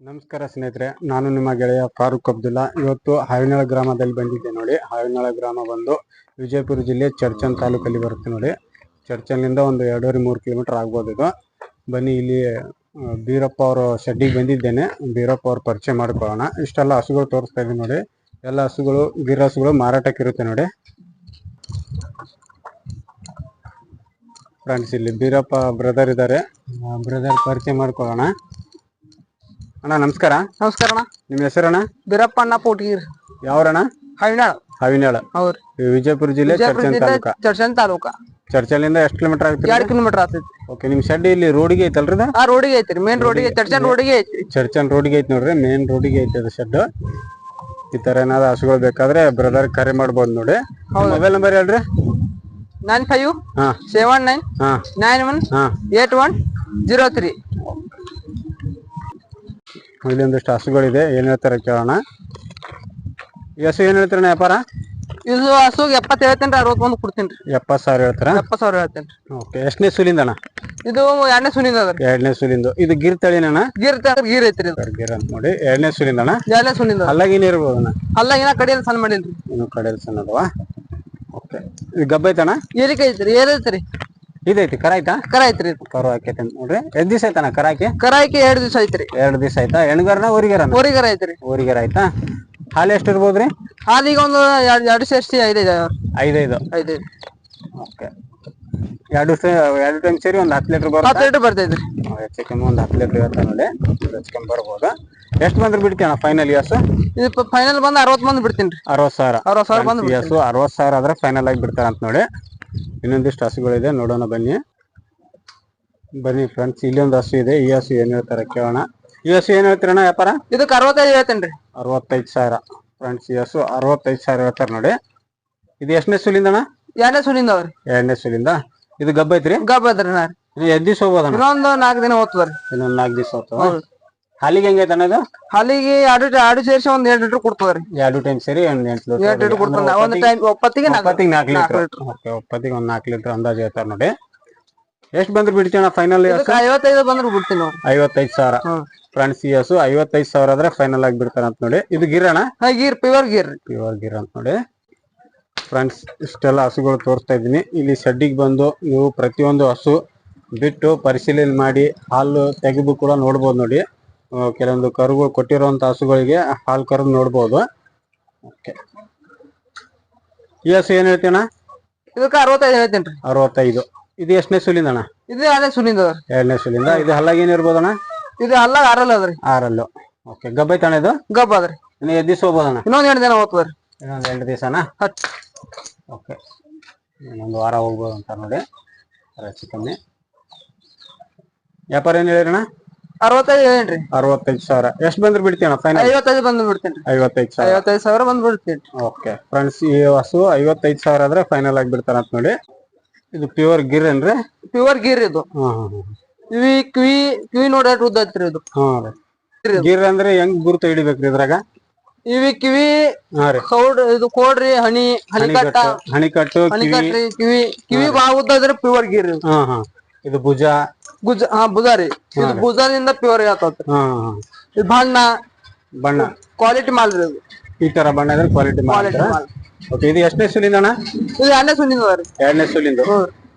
ನಮಸ್ಕಾರ ಸ್ನೇಹಿತರೆ, ನಾನು ನಿಮ್ಮ ಗೆಳೆಯ ಫಾರೂಕ್ ಅಬ್ದುಲ್ಲಾ. ಇವತ್ತು ಹಾವಿನಾಳ ಗ್ರಾಮದಲ್ಲಿ ಬಂದಿದ್ದೆ ನೋಡಿ. ಹಾವಿನಾಳ ಗ್ರಾಮ ಬಂದು ವಿಜಯಪುರ ಜಿಲ್ಲೆ ಚರ್ಚನ್ ತಾಲೂಕಲ್ಲಿ ಬರುತ್ತೆ ನೋಡಿ. ಚರ್ಚನ್ನಿಂದ ಒಂದು ಎರಡೂವರೆ ಮೂರು ಕಿಲೋಮೀಟರ್ ಆಗ್ಬೋದು ಇದು. ಬನ್ನಿ, ಇಲ್ಲಿ ಬೀರಪ್ಪ ಅವರ ಶೆಡ್ಡಿಗೆ ಬಂದಿದ್ದೇನೆ. ಬೀರಪ್ಪ ಅವ್ರ ಪರಿಚಯ ಮಾಡ್ಕೊಳ್ಳೋಣ. ಇಷ್ಟೆಲ್ಲ ಹಸುಗಳು ತೋರಿಸ್ತಾ ಇದ್ದೀನಿ ನೋಡಿ. ಎಲ್ಲ ಹಸುಗಳು ಬೀರ ಹಸುಗಳು ಮಾರಾಟಕ್ಕಿರುತ್ತೆ ನೋಡಿ. ಫ್ರೆಂಡ್ಸ್, ಇಲ್ಲಿ ಬೀರಪ್ಪ ಬ್ರದರ್ ಇದ್ದಾರೆ. ಬ್ರದರ್ ಪರಿಚಯ ಮಾಡ್ಕೊಳ್ಳೋಣ. ಅಣ್ಣ ನಮಸ್ಕಾರ. ನಮಸ್ಕಾರ ಅಣ್ಣ. ನಿಮ್ಮ ಹೆಸರಣ್ಣ ಬೀರಪ್ಪಣ್ಣ ಪೋಟಗೀರ್ ಯಾವ್ರಣ್ಣ ಹವಿನಾಳ್. ಹಾವಿನಾಳ. ವಿಜಯಪುರ ಜಿಲ್ಲೆ ಚರ್ಚನ್ ತಾಲೂಕ? ಚರ್ಚನ್ ತಾಲೂಕ. ಚರ್ಚಲಿಂದ ಎಷ್ಟು ಕಿಲೋಮೀಟರ್ ಆಗ್ತದೆ? ಎರಡು ಕಿಲೋಮೀಟರ್ ಆಗ್ತೈತಿ. ಓಕೆ ನಿಮ್ ಶೆಡ್ ಇಲ್ಲಿ ರೋಡಿಗೆ ಐತಲ್ರಿ ಇದು? ಆ ರೋಡಿಗೆ ಐತ್ರಿ. ಮೇನ್ ರೋಡಿಗೆ ಚರ್ಚನ್ ರೋಡಿಗೆ ಐತ್ರಿ. ಚರ್ಚನ್ ರೋಡಿಗೆ ಐತಿ ನೋಡ್ರಿ. ಮೇನ್ ರೋಡಿಗೆ ಐತಿ ಅದು ಶೆಡ್ ಈ ತರ ಏನಾದ್ರು ಹಸುಗಳು ಬೇಕಾದ್ರೆ ಬ್ರದರ್ ಕರೆ ಮಾಡ್ಬೋದು ನೋಡಿ. ಮೊಬೈಲ್ ನಂಬರ್ ಹೇಳ್ರಿ. ನೈನ್ ಫೈವ್ ಹಾ. ಸೆವೆನ್ ನೈನ್ ಹಾ. ನೈನ್ ಒನ್ ಹಾ. ಏಟ್ ಒನ್ ಜೀರೋ ತ್ರೀ ಇಲ್ಲಿ ಒಂದಿಷ್ಟು ಹಸುಗಳಿದೆ. ಏನ್ ಹೇಳ್ತಾರೆ ಕೇಳೋಣ. ಈ ಹಸು ಏನ್ ಹೇಳ್ತಾರಣ್ಣ ವ್ಯಾಪಾರ? ಇದು ಹಸು ಎಪ್ಪತ್ತು ಹೇಳ್ತೇನ್ರಿ ಅರವತ್ತೊಂದು ಕೊಡ್ತೀನಿ ಎಪ್ಪತ್ತು ಸಾವಿರ ಹೇಳ್ತಾರ? ಎಪ್ಪತ್ತು ಸಾವಿರ ಹೇಳ್ತೇನೆ ಓಕೆ ಎಷ್ಟನೇ ಸುಲಿಂದ ಅಣ್ಣ? ಇದು ಎರಡನೇ ಸುಲಿಂದ ಅದ್ರಿ ಎರಡನೇ ಸುಲಿಂದು. ಇದು ಗಿರ್ ತಳಿನಣ್ಣ ಗೀರ್ ತಳಿ ಗೀರ್ ಐತ್ರಿ ಇದು. ಗಿರ್ ಅಂತ ನೋಡಿ. ಎರಡನೇ ಸುಲಿಂದ ಅಣ್ಣ? ಎರಡನೇ ಸುಲಿಂದ ಅಲ್ಲಾಗಿನ ಇರ್ಬೋದಣ್ಣ ಅಲ್ಲಾಗಿನ ಕಡೆಯಲ್ಲಿ ಸಣ್ಣ ಮಾಡಿಲ್ರಿ ಇನ್ನು ಕಡೆಯಲ್ಲಿ ಸಣ್ಣ ಅಲ್ವಾ ಓಕೆ. ಇದು ಗಬ್ಬ ಐತಣ್ಣ? ಏರಿಕೆ ಐತ್ರಿ ಏರೈತ್ರಿ ಇದೈತಿ ಕರ ಆಯ್ತಾ? ಕರ ಐತ್ರಿ ಕರು ಹಾಕೈತಿ ನೋಡ್ರಿ. ಎಷ್ಟ್ ದಿವಸ ಆಯ್ತಾನ ಕರ ಹಾಕಿ? ಕರ ಹಾಕಿ ಎರಡು ದಿವಸ ಐತ್ರಿ ಎರಡ್ ದಿವಸ ಆಯ್ತಾ? ಎಣ್ಗಾರನ ಊರಿಗಾರ ಊರಿಗರ ಐತ್ರಿ ಊರಿಗಾರ ಆಯ್ತಾ? ಹಾಲು ಎಷ್ಟು ಇರ್ಬೋದ್ರಿ? ಹಾಲಿಗೆ ಒಂದು ಎರಡು ಎರಡು ಸೇರಿಸಿ ಐದೈದು. ಐದೈದು ಐದೈದು ಓಕೆ. ಎರಡು ಎರಡು ಟೈಮ್ ಸೇರಿ ಒಂದು ಹತ್ತು ಲೀಟರ್ ಬರುತ್ತೆ? ಹತ್ತು ಲೀಟರ್ ಬರ್ತೈತ್ರಿ. ಹೆಚ್ಚು ಕಮ್ಮಿ ಒಂದು ಹತ್ತು ಲೀಟರ್ ಇರುತ್ತೆ ನೋಡಿ. ಹೆಚ್ಚು ಕಮ್ಮಿ ಬರ್ಬೋದು. ಎಷ್ಟು ಬಂದ್ರೆ ಬಿಡ್ತೀನ ಫೈನಲ್ ಎಸ್ ಇದು ಫೈನಲ್ ಬಂದು ಅರವತ್ತು ಮಂದಿ ಬಿಡ್ತೀನಿ ರೀ ಅರವತ್ತು ಸಾವಿರ. ಅರವತ್ತು ಸಾವಿರ ಬಂದು ಎಸ್ ಅರವತ್ತು ಸಾವಿರ ಆದ್ರೆ ಫೈನಲ್ ಆಗಿ ಬಿಡ್ತಾರೆ ಅಂತ ನೋಡಿ. ಇನ್ನೊಂದಿಷ್ಟು ಹಸುಗಳಿದೆ ನೋಡೋಣ ಬನ್ನಿ. ಬನ್ನಿ ಫ್ರೆಂಡ್ಸ್ ಇಲ್ಲಿ ಒಂದು ಹಸು ಇದೆ ಈ ಹಸು ಏನ್ ಹೇಳ್ತಾರೆ ಕೇಳೋಣ. ಈ ಹಸು ಏನ್ ಹೇಳ್ತೀರಣ್ಣ ವ್ಯಾಪಾರ? ಇದಕ್ಕೆ ಅರವತ್ತೈದು ಹೇಳ್ತೇನೆ ರೀ. ಅರವತ್ತೈದು ಸಾವಿರ. ಫ್ರೆಂಡ್ಸ್ ಈ ಹಸು ಅರವತ್ತೈದು ಸಾವಿರ ಹೇಳ್ತಾರೆ ನೋಡಿ. ಇದು ಎಷ್ಟನೇ ಸುಲಿಂದ ಅಣ್ಣ ಎರಡನೇ ಸುಲಿಂದ ಅವ್ರಿ. ಎರಡನೇ ಸುಲಿಂದ. ಇದು ಗಬ್ಬ ಐತ್ರಿ? ಗಬ್ಬ ಐತ್ರಿ ನಾ ಎದ್ದು ದಿವಸ ಹೋಗೋದಣ್ಣ ಇನ್ನೊಂದು ನಾಲ್ಕು ದಿನ ಓದ್ತದ್ರಿ ಇನ್ನೊಂದು ನಾಲ್ಕು ದಿವಸ ಹೋಗ್ತದ? ಹಾಲಿಗೆ ಹೆಂಗೈತೆ ಅನ್ನೋದು ಹಾಲಿಗೆ ಎರಡು ಎರಡು ಸೇರಿಸಿ ಒಂದ್ ಎರಡು ಲೀಟರ್ ಕೊಡ್ತದ್ರಿ. ಎರಡು ಟೈಮ್ ಸೇರಿ ಒಂದ್ ಎಂಟು ಎರಡು ಲೀಟರ್ ಲೀಟರ್ ಕೊಡ್ತದ ಒಂದ್ ಟೈಮ್ ಒಪ್ಪತ್ತಿಗೆ ಒಪ್ಪತ್ತಿಗೆ ನಾಲ್ಕು ಲೀಟರ್. ಓಕೆ ಒಪ್ಪತ್ತಿಗೆ ಒಂದ್ ನಾಲ್ಕು ಲೀಟರ್ ಅಂದಾಜು ಹೇಳ್ತಾರ ನೋಡಿ. ಎಷ್ಟು ಬಂದ್ರೆ ಬಿಡ್ತೀನ ಫೈನಲ್ ಐವತ್ತೈದು ಬಂದ್ರೆ ಬಿಡ್ತೀನಿ ಐವತ್ತೈದು ಸಾವಿರ. ಫ್ರೆಂಡ್ಸ್ ಈ ಹಸು ಐವತ್ತೈದು ಸಾವಿರ ಆದ್ರೆ ಫೈನಲ್ ಆಗಿ ಬಿಡ್ತಾರ ಅಂತ ನೋಡಿ. ಇದು ಗಿರಣ Gir pure Gir pure pure Gir ಅಂತ ನೋಡಿ. ಫ್ರೆಂಡ್ಸ್ ಇಷ್ಟೆಲ್ಲ ಹಸುಗಳು ತೋರಿಸ್ತಾ ಇದ್ದೀನಿ. ಇಲ್ಲಿ ಶೆಡ್ಡಿಗೆ ಬಂದು ನೀವು ಪ್ರತಿಯೊಂದು ಹಸು ಬಿಟ್ಟು ಪರಿಶೀಲನೆ ಮಾಡಿ ಹಾಲು ತೆಗೆದು ಕೂಡ ನೋಡ್ಬೋದು ನೋಡಿ. ಕೆಲವೊಂದು ಕರುಗಳು ಕೊಟ್ಟಿರುವಂತ ಹಸುಗಳಿಗೆ ಹಾಲು ಕರು ನೋಡ್ಬೋದು. ಓಕೆ ಈ ಹಸು ಏನ್ ಹೇಳ್ತೀನ ಇದಕ್ಕೆ ಅರವತ್ತೈದು ಹೇಳ್ತೀನಿ ರೀ. ಅರವತ್ತೈದು. ಇದು ಎಷ್ಟನೇ ಸುಲಿಂದ ಅಣ್ಣ? ಇದು ಅದೇ ಸುಲಿಂದ ಅದ ಎರಡನೇ ಸುಲಿಂದ. ಇದು ಹಲ್ಲಾಗಿ ಏನಿರ್ಬೋದಣ್ಣ ಇದು ಹಲ್ಲಾಗ ಆರಲ್ಲ ಅದ್ರಿ ಆರಲ್ಲು. ಓಕೆ ಗಬ್ಬೈತಣ್ಣ ಇದು? ಗಬ್ಬ ಅದ್ರಿ ಇನ್ನು ಎದ್ದು ದಿವಸ ಹೋಗ್ಬೋದಣ್ಣ? ಇನ್ನೊಂದ್ ಎರಡು ದಿನ ಹೋಗ್ತದ್ರಿ ಇನ್ನೊಂದು ಎರಡು ದಿವಸನ? ಹತ್ತು. ಓಕೆ ಇನ್ನೊಂದು ವಾರ ಹೋಗ್ಬೋದು ಅಂತ ನೋಡಿ. ಹೆಚ್ಚು ಕಮ್ಮಿ. ವ್ಯಾಪಾರ ಏನು ಹೇಳಿರಣ್ಣ ಅರವತ್ತೈದು ಏನ್ರಿ? ಅರವತ್ತೈದು ಸಾವಿರ. ಎಷ್ಟು ಬಂದ್ರೆ ಬಿಡ್ತೀನ ಫೈನಲ್ ಐವತ್ತೈದು ಬಂದು ಬಿಡ್ತೀನಿ ರೀ ಐವತ್ತೈದು ಸಾವಿರ. ಐವತ್ತೈದು ಸಾವಿರ ಬಂದು ಬಿಡ್ತೀನಿ ಓಕೆ ಫ್ರೆಂಡ್ಸ್ ಈ ಹಸು ಐವತ್ತೈದು ಸಾವಿರ ಆದ್ರೆ ಫೈನಲ್ ಆಗಿ ಬಿಡ್ತಾರ ಅಂತ ನೋಡಿ. ಇದು ಪ್ಯೂರ್ ಗಿರ್ ಏನ್ರಿ? ಪ್ಯೂರ್ ಗೀರ್ ಇದು. ಹಾ ಹಾ ಕಿವಿ ಕಿವಿ ಕಿವಿ ನೋಡಿ ಉದ್ದ ಐತ್ರಿ ಇದು. ಹಾ ರೀ. ಗಿರ್ ಅಂದ್ರೆ ಹೆಂಗ್ ಗುರುತು ಹಿಡಿಬೇಕ್ರಿ ಇದ್ರಾಗ? ಇವಿ ಕಿವಿ ಹಾ ರೀ. ಕೌಡ್ ಇದು ಕೋಡ್ರಿ ಹನಿ ಹನಿಕಟ್ಟ. ಹಣಿಕಟ್ಟು ಕಿವಿ ಹನಿಕಟ್ರಿ ಕಿವಿ. ಕಿವಿ ಬಾಳ ಉದ್ದ ಇದ್ರೆ ಪ್ಯೂರ್ ಗೀರ್ ಇದು. ಹಾ ಹಾಂ ಇದು ಭುಜ. ಗುಜ ಹಾ ಭುಜ ರೀ ಇದು ಭುಜದಿಂದ ಪ್ಯೂರ್ ಆತತ್ರಿ ಹಾ ಹಾ. ಇದು ಬಣ್ಣ. ಬಣ್ಣ. ಕ್ವಾಲಿಟಿ ಮಾಲ್ ರೀ ಇದು. ಈ ತರ ಬಣ್ಣ ಇದ್ರೆ ಕ್ವಾಲಿಟಿ ಕ್ವಾಲಿಟಿ ಮಾಲ್. ಓಕೆ ಇದು ಎಷ್ಟನೇ ಸುಲಿಂದ ಅಣ್ಣ? ಇದು ಎರಡನೇ ಸುಲಿಂದ ರೀ. ಎರಡನೇ ಸುಲಿಂದ.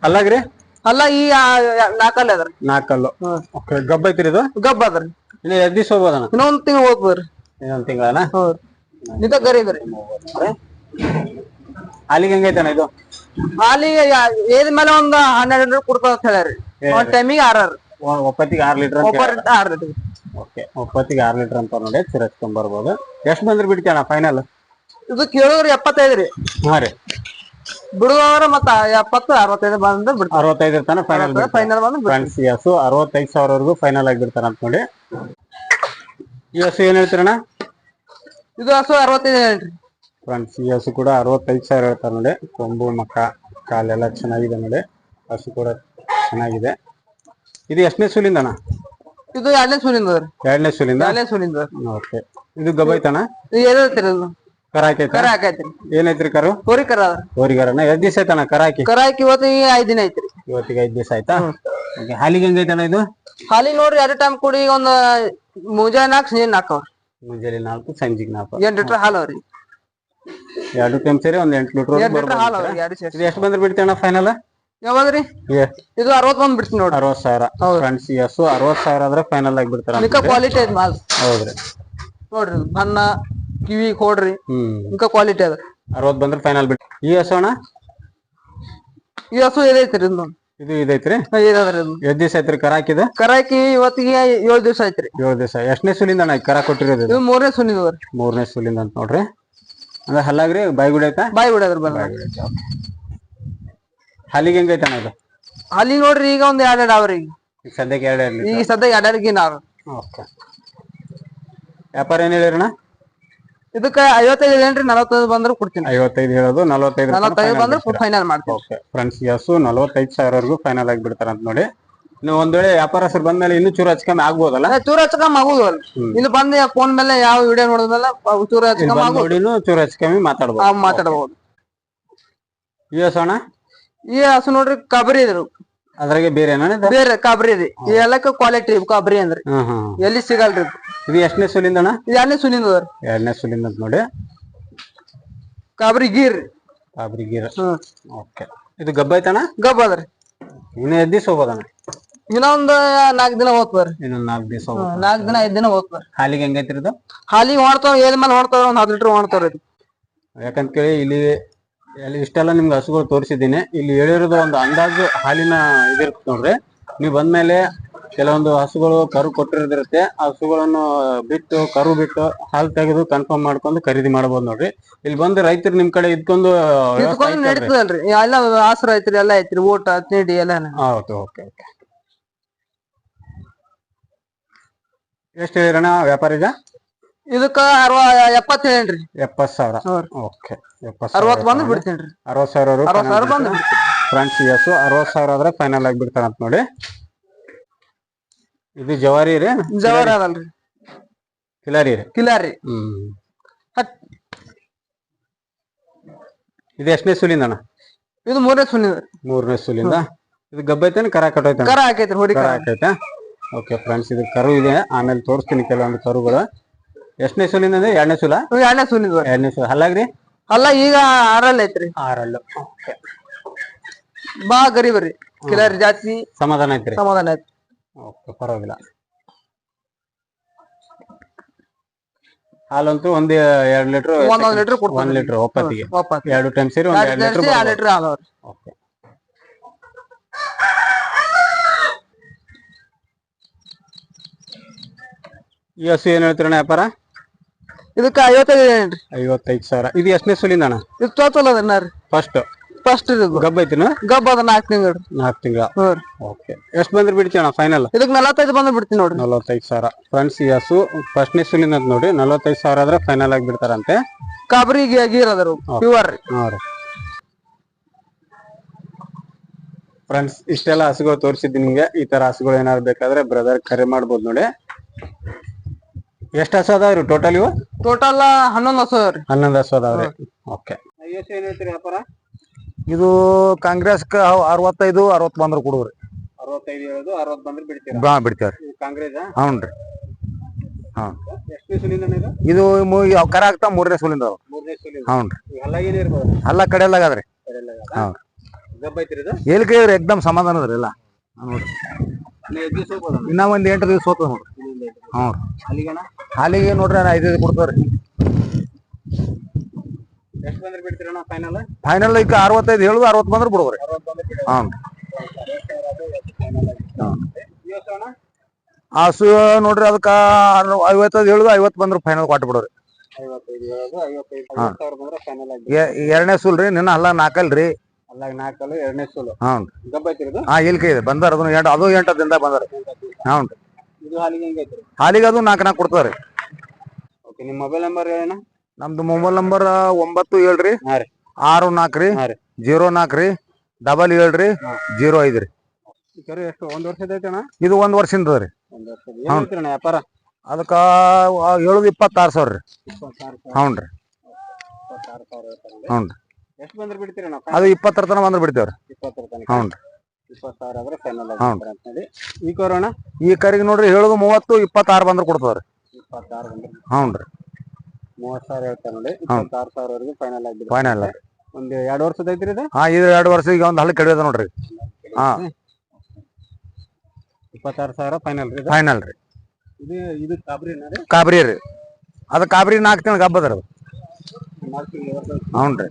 ಅಲ್ಲಾಗ್ರಿ? ಅಲ್ಲ ಈ ನಾಲ್ಕಲ್ಲಿ ಅದ್ರಿ ನಾಲ್ಕಲ್ಲು. ಹ್ಮ್. ಓಕೆ ಗಬ್ಬ ಐತ್ರಿ ಇದು? ಗಬ್ಬ ಅದ್ರಿ ಇನ್ನು ಎರಡು ದಿವಸ ಹೋಗ್ಬೋದಣ್ಣ? ಇನ್ನೊಂದ್ ತಿಂಗಳು ಹೋಗ್ಬೋದ್ರಿ ಇನ್ನೊಂದು ತಿಂಗಳಾ ಹೌದು ನಿಂತ ಗರಿ ಇದ್ರಿ ಅಲ್ಲಿಗೆ ಹೆಂಗೈತಣ್ಣ ಇದು? ಹಾಲಿಗೆ ಏದ್ ಮೇಲೆ ಒಂದ್ ಹನ್ನೆರಡು ಲೀಟರ್ ಕೊಡ್ತಾವ ಅಂತ ಹೇಳ್ಯಾರಿ ಒಂದ್ ಟೈಮಿಗೆ ಆರ್ ಒಪ್ಪತ್ತಿಗೆ ಆರ್ ಲೀಟರ್ ಅಂತ ಆರ್ ಲೀಟರ್. ಓಕೆ ಒಪ್ಪತ್ತಿಗೆ ಆರ್ ಲೀಟರ್ ಅಂತ ನೋಡಿ ಚಿರಚ್ಕೊಂಡ್ ಬರ್ಬೋದು. ಎಷ್ಟ್ ಬಂದ್ರೆ ಬಿಡ್ತೀಯಣ್ಣ ಫೈನಲ್ ಇದು ಕೇಳೋದ್ರಿ ಎಪ್ಪತ್ತೈದು ರೀ. ಹಾ ರೀ. ಬಿಡುವವರ ಮತ್ತ ಎಪ್ಪತ್ತು ಅರವತ್ತೈದು ಬಂದ ಬಿಡ್ತಾರೆ. ಅರವತ್ತೈದು ಇರ್ತಾನೆ ಫೈನಲ್ ಫೈನಲ್ ಬಂದು ಫ್ರೆಂಡ್ಸ್ ಎಸ್ ಅರವತ್ತೈದು ಸಾವಿರವರೆಗೂ ಫೈನಲ್ ಆಗಿ ಬಿಡ್ತಾರ ಅಂತ ನೋಡಿ. ಇವಸು ಏನ್ ಹೇಳ್ತೀರಣ್ಣ? ಇದು ಹಸು ಅರವತ್ತೈದು ಹೇಳ್ರಿ. ಫ್ರೆಂಡ್ಸ್ ಈ ಹಸು ಕೂಡ ಅರವತ್ತೈದು ಸಾವಿರ ಹೇಳ್ತಾರೆ ನೋಡಿ. ಕೊಂಬು ಮಕ್ಕ ಕಾಲೆಲ್ಲ ಚೆನ್ನಾಗಿದೆ ನೋಡಿ. ಹಸು ಕೂಡ ಚೆನ್ನಾಗಿದೆ. ಇದು ಎಷ್ಟನೇ ಸೂಲಿಂದಣ ಅಣ್ಣ? ಇದು ಎರಡನೇ ಸೂಲಿಂದ ಎರಡನೇ ಸೂಲಿಂದ? ಎರಡನೇ ಸೂಲಿಂದ ಓಕೆ. ಇದು ಗಬೈತಣ್ಣ ಇದು ಏನೈತ್ರಿ ಇದು ಕರ ಹಾಕೈತ? ಕರ ಹಾಕೈತ್ರಿ ಏನೈತ್ರಿ ಕರು? ಹೋರಿ ಕರ ಅದ. ಹೋರಿಗಾರನ ಎಷ್ಟ್ ದಿವಸ ಆಯ್ತಣ್ಣ ಕರ ಹಾಕಿ? ಕರ ಹಾಕಿ ಇವತ್ತು ಐದ್ ದಿನ ಐತ್ರಿ ಇವತ್ತಿಗೆ ಐದ್ ದಿವಸ ಆಯ್ತಾ? ಓಕೆ. ಹಾಲಿಗೆ ಹೆಂಗೈತೆ ಇದು? ಹಾಲಿಗೆ ನೋಡ್ರಿ ಎರಡು ಟೈಮ್ ಕುಡಿ ಒಂದ್ ಮುಂಜಾನೆ ನಾಲ್ಕು ಸಂಜೆ ನಾಲ್ಕು ಅವ್ರಿ. ಮುಂಜಾನೆ ನಾಲ್ಕು ಸಂಜೆಗೆ ನಾಲ್ಕು. ಎಂಟ್ ಲೀಟರ್ ಹಾಲು ಅವ್ರಿ ಎರಡು ಟೈಮ್ ಸೇರಿ ಒಂದ್ ಎಂಟು ಲೀಟರ್ ಹಾಲು ಎರಡು ಸೇರಿ. ಎಷ್ಟು ಬಂದ್ರೆ ಬಿಡ್ತೇಣ ಫೈನಲ್ ಯಾವಾಗ್ರಿ? ಇದು ಅರವತ್ ಬಂದ್ ಬಿಡ್ತೀನಿ ನೋಡಿ ಅರವತ್ ಸಾವಿರ. ಹೌದು. ಫ್ರೆಂಡ್ಸ್ ಎಸ್ ಅರವತ್ ಸಾವಿರ ಆದ್ರೆ ಫೈನಲ್ ಆಗಿ ಬಿಡ್ತಾರ ಕ್ವಾಲಿಟಿ ಐತಿ ಮಾಲ್. ಹೌದ್ರಿ. ನೋಡ್ರಿ ಬಣ್ಣ ಕಿವಿ ಕೊಡ್ರಿ. ಹ್ಮ್. ನಿಕ್ಕ ಕ್ವಾಲಿಟಿ ಅದ. ಅರವತ್ ಬಂದ್ರೆ ಫೈನಲ್ ಬಿಡ್ ಈ ಹಸು ಅಣ್ಣ? ಈ ಹಸು ಇದೈತ್ರಿ ಇದು ಇದು ಇದೈತ್ರಿ? ಎಷ್ಟ್ ದಿವಸ ಐತ್ರಿ ಕರ ಹಾಕಿದ ಕರಾಕಿ ಇವತ್ತಿಗೆ ಏಳು ದಿವಸ ಐತ್ರಿ. ಏಳು ದಿವಸ. ಎಷ್ಟನೇ ಸುಲಿಂದ ಅಣ್ಣ ಕರ ಕೊಟ್ಟಿರೋದು? ಇದು? ಮೂರನೇ ಸುಲಿಂದ ಮೂರನೇ ಸುಲಿಂದ ಅಂತ ನೋಡ್ರಿ. ಅಂದ್ರೆ ಹಲ್ಲಾಗ್ರಿ ಬಾಯಿಗುಡಿ ಐತಾ ಬಾಯಿ ಅದ್ರ ಬಂದ. ಬಾಯಿಗುಡಿ ಐತೆ ಓಕೆ ಹೆಂಗೈತೆ ಅಣ್ಣ ಇದು ಅಲ್ಲಿ ನೋಡ್ರಿ ಈಗ ಒಂದ್ ಎರಡ್ ಎರಡ್ ಅವ್ರಿ ಈಗ ಸದ್ಯಕ್ಕೆ ಎರಡು ಇರಲಿ ಈಗ ಸದ್ಯ ಎರಡ್ ಎರಡ್ ಗಿನ ಅವ್ರ ಓಕೆ ವ್ಯಾಪಾರ ಏನ್ ಹೇಳಿರಣ್ಣ ಇದಕ್ಕ ಐವತ್ತೈದು ಏನ್ರಿ ನಲವತ್ತೈದು ಬಂದ್ರೆ ಕೊಡ್ತೀನಿ. ಐವತ್ತೈದು ಹೇಳೋದು ನಲವತ್ತೈದು ನಲವತ್ತೈದು ಬಂದ್ರೆ ಫೈನಲ್ ಮಾಡ್ತೀನಿ ಓಕೆ ಫ್ರೆಂಡ್ಸ್ ಹಸು ನಲವತ್ತೈದು ಸಾವಿರವರೆಗೂ ಫೈನಲ್ ಆಗಿ ಬಿಡ್ತಾರಂತ ನೋಡಿ. ನೀವು ಒಂದ್ ವೇಳೆ ವ್ಯಾಪಾರಸ್ಥರು ಬಂದ್ಮೇಲೆ ಇನ್ನೂ ಚೂರು ಹಚ್ಕಮ್ಮಿ ಆಗ್ಬೋದಲ್ಲ? ಚೂರು ಹಚ್ಕಮ್ ಆಗುದಲ್ಲ ಇಲ್ಲಿ ಬಂದು ಫೋನ್ ಮೇಲೆ ಯಾವ ವಿಡಿಯೋ ನೋಡಿದ್ಮೇಲೆ ಚೂರು ಮಾತಾಡಬಹುದು ಆಗುದು ನೋಡಿನೂ ಚೂರು ಹಚ್ಕಮ್ಮಿ ಮಾತಾಡ್ಬೋದು. ಮಾತಾಡಬಹುದು ಈ ಹಸು ಅಣ್ಣ? ಈ ಹಸು ನೋಡ್ರಿ ಕಬರಿ ಇದ್ರು. ಅದ್ರಾಗೆ ಬೇರೆ ಏನಾನ ಬೇರೆ ಕಬರಿ ಇದೆ. ಈ ಎಲ್ಲಕ್ಕ ಕ್ವಾಲಿಟಿ ಕಬರಿ ಅಂದ್ರೆ. ಎಲ್ಲಿ ಸಿಗಲ್ರಿ? ಇದು. ಎಷ್ಟನೇ ಸುಲಿಂದ ಅಣ್ಣ? ಇದು ಎರಡನೇ ಸುಲಿಂದ ಎರಡನೇ ಸುಲಿಂದ ಅಂತ ನೋಡಿ. ಕಬರಿ ಗೀರ್. ಕಬರಿ ಗೀರ್. ಓಕೆ. ಇದು ಗಬ್ಬ ಐತಣ್ಣ? ಗಬ್ಬ ಅದ್ರಿ ಇನ್ನು ಎದ್ದಿಸ್ ದಿವಸ ಹೋಗೋದಣ್ಣ ಇನ್ನೊಂದ್ ನಾಲ್ಕ್ ದಿನ ಹೋಗ್ತಾರ ಇನ್ನೊಂದು ನಾಲ್ಕು ದಿವಸ ನಾಲ್ಕ್ ದಿನ ಐದ್ ದಿನ ಹೋಗ್ತಾರ ಹಾಲಿಗೆ ಹೆಂಗೈತ್ರಿ ಇದು? ಹಾಲಿಗೆ ಮಾಡ್ತಾವ ಏದ್ ಮೇಲೆ ಮಾಡ್ತಾವ್ರಿ ಒಂದ್ ಹತ್ತು ಲೀಟರ್ ಇದು. ಯಾಕಂತ ಕೇಳಿ ಇಲ್ಲಿ ಇಲ್ಲಿ ಇಷ್ಟೆಲ್ಲ ನಿಮ್ಗೆ ಹಸುಗಳು ತೋರಿಸಿದ್ದೀನಿ. ಇಲ್ಲಿ ಹೇಳಿರೋದು ಒಂದು ಅಂದಾಜು ಹಾಲಿನ ಇದಿರುತ್ತೆ ನೋಡ್ರಿ. ನೀವು ಬಂದ್ಮೇಲೆ ಕೆಲವೊಂದು ಹಸುಗಳು ಕರು ಕೊಟ್ಟಿರೋದಿರುತ್ತೆ. ಆ ಹಸುಗಳನ್ನು ಬಿಟ್ಟು ಕರು ಬಿಟ್ಟು ಹಾಲು ತೆಗೆದು ಕನ್ಫರ್ಮ್ ಮಾಡ್ಕೊಂಡು ಖರೀದಿ ಮಾಡಬಹುದು ನೋಡ್ರಿ. ಇಲ್ಲಿ ಬಂದು ರೈತರು ನಿಮ್ ಕಡೆ ಇದ್ಕೊಂಡು ಎಲ್ಲ ಆಸರ ಐತ್ರಿ ಎಲ್ಲ ಐತ್ರಿ. ಊಟ ತಿಂಡಿ ಎಲ್ಲ ಹೌದು ಓಕೆ ಓಕೆ. ಎಷ್ಟು ಹೇಳಿರಣ ವ್ಯಾಪಾರ ಈಗ ಇದಕ್ಕ ಅರವ ಎಪ್ಪತ್ತು ಹೇಳೇನ್ರಿ ಎಪ್ಪತ್ತು ಸಾವಿರ ಓಕೆ. ಎಪ್ಪತ್ತು ಅರವತ್ ಬಂದು ಬಿಡ್ತೇನ್ರಿ. ಅರವತ್ತು ಸಾವಿರ ಅರವತ್ ಸಾವಿರ ಬಂದು ಫ್ರೆಂಡ್ಸ್ ಎಸ್ ಅರವತ್ತು ಸಾವಿರ ಆದ್ರೆ ಫೈನಲ್ ಆಗಿ ಬಿಡ್ತಾರಂತ ನೋಡಿ. ಇದು ಜವಾರಿ ರೀ? ಜವಾರಿ ಅದಲ್ರಿ. ಕಿಲಾರಿ ರೀ? ಕಿಲಾರಿ. ಹ್ಮ್. ಇದು ಎಷ್ಟನೇ ಸುಲಿಂದ ಅಣ್ಣ? ಇದು ಮೂರನೇ ಸುಲಿಂದ. ಮೂರನೇ ಸುಲಿಂದ. ಇದು ಗಬ್ಬೈತೇನೆ? ಕರ ಕಟ್ಟೈತೆ ಕರ ಹಾಕೈತೆ ಹೊಡಿ ಕರ ಹಾಕೈತೆ? ಓಕೆ ಫ್ರೆಂಡ್ಸ್ ಇದು ಕರು ಇದೆ. ಆಮೇಲೆ ತೋರಿಸ್ತೀನಿ ಕೆಲವೊಂದು ಕರುಗಳು. ಎಷ್ಟನೇ ಸುಲಿಂದ ಅಂದ್ರೆ ಎರಡನೇ ಸೂಲ? ಎರಡನೇ ಸುನಿದ ಎರಡನೇ ಸುಲ. ಹಲ್ಲಾಗ್ರಿ ಅಲ್ಲ ಈಗ ಆರಲ್ಲ ಐತ್ರಿ. ಆರಲ್ಲು. ಓಕೆ ಬಾ ಗರಿಬರಿ ಚಿಲ್ಲಾರಿ ಕಿಲಾರಿ ಜಾತಿ ಸಮಾಧಾನ ಐತ್ರಿ ಸಮಾಧಾನ ಐತಿ ಓಕೆ ಪರವಾಗಿಲ್ಲ. ಹಾಲಂತೂ ಒಂದ್ ಎರಡ್ ಲೀಟರ್ ಒಂದೊಂದ್ ಲೀಟರ್ ಒಂದ್ ಲೀಟರ್ ಒಪ್ಪತ್ತಿಗೆ. ಎರಡು ಟೈಮ್ ಸೇರಿ ಒಂದ್ ಎರಡ್ ಲೀಟರ್ ಓಕೆ ಈ ಹಸು ಏನ್ ಹೇಳ್ತೀರಣ್ಣ ವ್ಯಾಪಾರ? ಇದಕ್ಕ ಐವತ್ತೈದು ಏನ್ರಿ? ಐವತ್ತೈದು ಸಾವಿರ. ಇದು ಎಷ್ಟನೇ ಸುಲಿಂದ ಅಣ್ಣ? ಇದು ಟೋಟಲ್ ಅದನ್ನ ರೀ? ಫಸ್ಟ್ ಫಸ್ಟ್ ಇದು. ಗಬ್ಬ ಐತಿನ? ಗಬ್ಬ ಅದ ನಾಲ್ಕು ತಿಂಗಳು ನಾಲ್ಕು ತಿಂಗಳ. ಹ್ಞೂ ಓಕೆ ಎಷ್ಟು ಬಂದ್ರೆ ಬಿಡ್ತೀವಿ ಅಣ್ಣ ಫೈನಲ್ ಇದಕ್ಕೆ ನಲವತ್ತೈದು ಬಂದ್ರೆ ಬಿಡ್ತೀನಿ ನೋಡಿ ನಲವತ್ತೈದು ಸಾವಿರ. ಫ್ರೆಂಡ್ಸ್ ಈ ಹಸು ಫಸ್ಟ್ನೇ ಸುಲಿಂದ ಅಂತ ನೋಡಿ ನಲವತ್ತೈದು ಸಾವಿರ ಆದ್ರೆ ಫೈನಲ್ ಆಗಿ ಬಿಡ್ತಾರಂತೆ. ಕಾಬರಿ ಆಗಿರೋದ್ರು ಗೀರ್ ಅದ್ರ ಪ್ಯೂರ್ ರೀ. ಹಾ ರೀ. ಫ್ರೆಂಡ್ಸ್ ಇಷ್ಟೆಲ್ಲ ಹಸುಗಳು ತೋರಿಸಿದ್ದೀನಿ ನಿಮಗೆ. ಈ ತರ ಹಸುಗಳು ಏನಾದ್ರು ಬೇಕಾದ್ರೆ ಬ್ರದರ್ ಕರೆ ಮಾಡ್ಬೋದು ನೋಡಿ. ಎಷ್ಟು ಹಸು ಅದಾವ್ರಿ ಟೋಟಲ್ ಇವು? ಟೋಟಲ್ ಹನ್ನೊಂದು ಹಸು ರೀ ಹನ್ನೊಂದು ಹಸು ಅದಾವ್ರಿ? ಓಕೆ ಏನ್ ಹೇಳ್ತೀರಿ ವ್ಯಾಪಾರ? ಇದು ಕಾಂಗ್ರೆಸ್ ಅರವತ್ತೈದು ಅರವತ್ ಬಂದ್ರ ಕೊಡುವ್ರಿ. ಅರವತ್ತೈದು ಹೇಳೋದು ಅರವತ್ತು ಬಂದ್ರೆ ಬಿಡ್ತೀರಾ? ಬಿಡ್ತೇವ್ರಿ. ಕಾಂಗ್ರೆಸ್ ಹಾ. ಎಷ್ಟನೇ ಸುಲಿಂದ ಇದು? ಇದು ಮು- ಕರ ಆಗ್ತಾ ಮೂರನೇ ಸೂಲಿಂದ ಅದಾವ. ಮೂರನೇ ಹ್ಞೂನ್ರಿ. ಎಲ್ಲ ಎಲ್ಲ ಕಡೆ ಎಲ್ಲ ಆಗದ್ರಿ. ಹೌನ್ರಿ ಗಬ್ಬ ಐತಿರಿ ಇದು? ಎಲ್ಕೆ ಎಕ್ದಮ್ ಸಮಾಧಾನ ಅದ್ರಿ ಎಲ್ಲ. ಹಾ ನೋಡ್ರಿ. ಇನ್ನು ಒಂದ್ ಎಂಟು ದಿವಸ ಹೋಗ್ತದ ನೋಡ್ರಿ. ಹ್ಞೂ ಅಲ್ಲಿಗಣ ಹಾಲಿಗೆ ನೋಡ್ರಿ ಐದೈದು ಕೊಡ್ತಾರೆ ಎಷ್ಟು ಬಂದ್ರೆ ಬಿಡ್ತೀರಣ್ಣ ಫೈನಲ್ ಫೈನಲ್ ಈಗ ಅರವತ್ತೈದು ಹೇಳುದು ಅರವತ್ ಬಂದ್ರ ಬಿಡುವ್ರಿ ಹ್ಞೂ ಹಸು ನೋಡ್ರಿ ಅದಕ್ಕ ಐವತ್ತೈದು ಹೇಳುದು ಐವತ್ ಬಂದ್ರ ಫೈನಲ್ ಕೊಟ್ಟು ಬಿಡೋರಿ. ಐವತ್ತೈದು ಹೇಳೋದು ಐವತ್ತೈದು ಹಾ. ಸಾವಿರ ಬಂದ್ರೆ ಫೈನಲ್ ಆಗಿ ಎರಡನೇ ಸುಲ್ರಿ ರೀ ನಿನ್ನ ಹಲ್ಲ ನಾಲ್ಕಲ್ರಿ ಅಲ್ಲಾಗ ನಾಲ್ಕಲ್ಲು ಎರಡನೇ ಸೋಲು. ಹ್ಞೂ ಗಬ್ಬ ಐತಿರೋದು ಹಾ ಇಲ್ಕೆ ಇದೆ? ಬಂದಾರ ಅದನ್ನ ಎಂಟು ಅದು ಎಂಟು ದಿನದಾಗ ಬಂದಾರ. ಹ್ಞೂ ಇದು ಹಾಲಿಗೆ ಹೆಂಗ್ ಐತ್ರಿ ಹಾಲಿಗೆ ಅದು ನಾಲ್ಕು ನಾಲ್ಕು ರೀ ಓಕೆ ನಿಮ್ಮ ಮೊಬೈಲ್ ನಂಬರ್ ಹೇಳಣ್ಣ ನಮ್ದು ಮೊಬೈಲ್ ನಂಬರ್ ಒಂಬತ್ತು ಏಳ್ರಿ ಹಾ ರೀ. ಆರು ನಾಲ್ಕು ರೀ ಹಾಂ ರೀ. ಜೀರೋ ನಾಲ್ಕು ರೀ ಡಬಲ್ ಏಳ್ರಿ ಹಾ. ಜೀರೋ ಐದು ರೀ. ಕರೆ ಎಷ್ಟು ಒಂದ್ ವರ್ಷದ ಇದು ಒಂದು ವರ್ಷದಿಂದ ರೀ. ಒಂದು ವರ್ಷದ. ಏನ್ ವ್ಯಾಪಾರ? ಅದಕ್ಕ ಏಳು ಇಪ್ಪತ್ತಾರು ಸಾವಿರ ರೀ. ಇಪ್ಪತ್ತಾರು ಸಾವಿರ. ಹ್ಞೂ ರೀ. ಇಪ್ಪತ್ತಾರು ಸಾವಿರ ಹೇಳ್ತಾರಣ್ಣ. ಹ್ಞೂ ರೀ ಎಷ್ಟು ಬಂದ್ರೆ ಬಿಡ್ತೀರಣ್ಣ ಅದು ಇಪ್ಪತ್ತರ ತನಕ ಬಂದ್ರೆ ಬಿಡ್ತೇವ್ರಿ. ಇಪ್ಪತ್ತರ ತನಕ. ಹ್ಞೂ ರೀ ಇಪ್ಪತ್ತು ಸಾವಿರ ಆದ್ರೆ ಫೈನಲ್ ಹ್ಞೂ. ಅಂತ ಹೇಳಿ ಈ ಕೋರೋಣ ಈ ಕರಿಗೆ ನೋಡ್ರಿ ಹೇಳುದು ಮೂವತ್ತು ಇಪ್ಪತ್ತಾರು ಬಂದ್ರೆ ಕೊಡ್ತದ್ರಿ ಇಪ್ಪತ್ತಾರು ಬಂದ್ರೆ ಹ್ಞೂ ರೀ ಮೂವತ್ತು ಸಾವಿರ ಹೇಳ್ತಾರೆ ನೋಡಿ. ಇಪ್ಪತ್ತಾರು ಸಾವಿರವರೆಗೂ ಫೈನಲ್ ಆಗಿದೆ ಫೈನಲ್ ಒಂದು ಎರಡು ವರ್ಷದ ಐತ್ರಿ ಇದು? ಹಾ ಇದು ಎರಡು ವರ್ಷ ಈಗ ಒಂದು ಕಡಿಯೋದ ನೋಡ್ರಿ. ಹಾ. ಇಪ್ಪತ್ತಾರು ಸಾವಿರ ಫೈನಲ್ ರೀ ಇದು? ಫೈನಲ್ ರೀ. ಇದು ಇದು ಕಾಬ್ರಿ ರೀ? ಕಾಬ್ರಿ ರೀ. ಅದು ಕಾಬ್ರಿ ನಾಲ್ಕು ತಿಂಗಳು ಹಬ್ಬದ ರೀ ಅದು. ನಾಲ್ಕು ತಿಂಗಳು ವರ್ಷ ಹ್ಞೂ ರೀ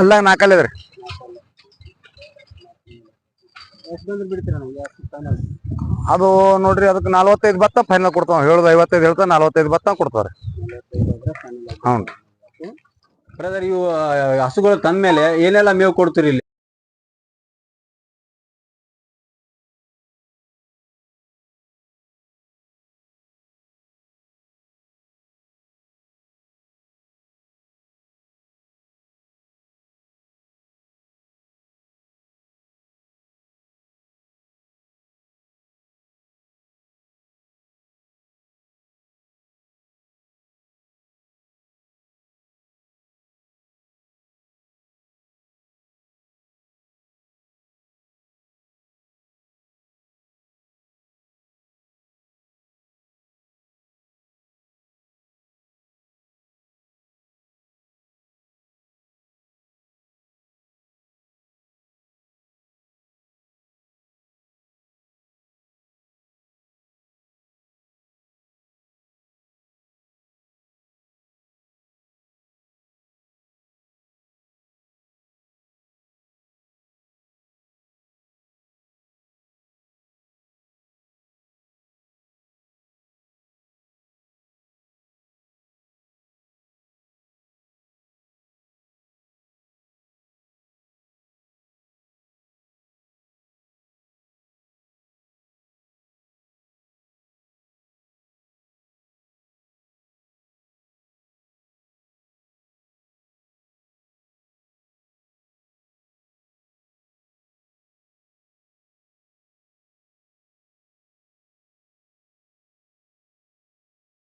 ಇಲ್ಲಾಂದ್ರೆ ನಾಲ್ಕಲ್ಲಿ ಅದ್ರಿ ಅದು ನೋಡ್ರಿ, ಅದಕ್ಕೆ ನಲ್ವತ್ತೈದು ಬತ್ತ ಫೈನಲ್ ಕೊಡ್ತಾವ. ಹೇಳುದು ಐವತ್ತೈದು ಹೇಳ್ತಾ ನಲ್ವತ್ತೈದು ಬತ್ತ ಕೊಡ್ತಾವ್ರಿ. ಹ್ಞೂ ಬ್ರದರ್ ಇವು ಹಸುಗಳು ತಂದ್ಮೇಲೆ ಏನೆಲ್ಲ ಮೇವು ಕೊಡ್ತೀರಿ ಇಲ್ಲಿ?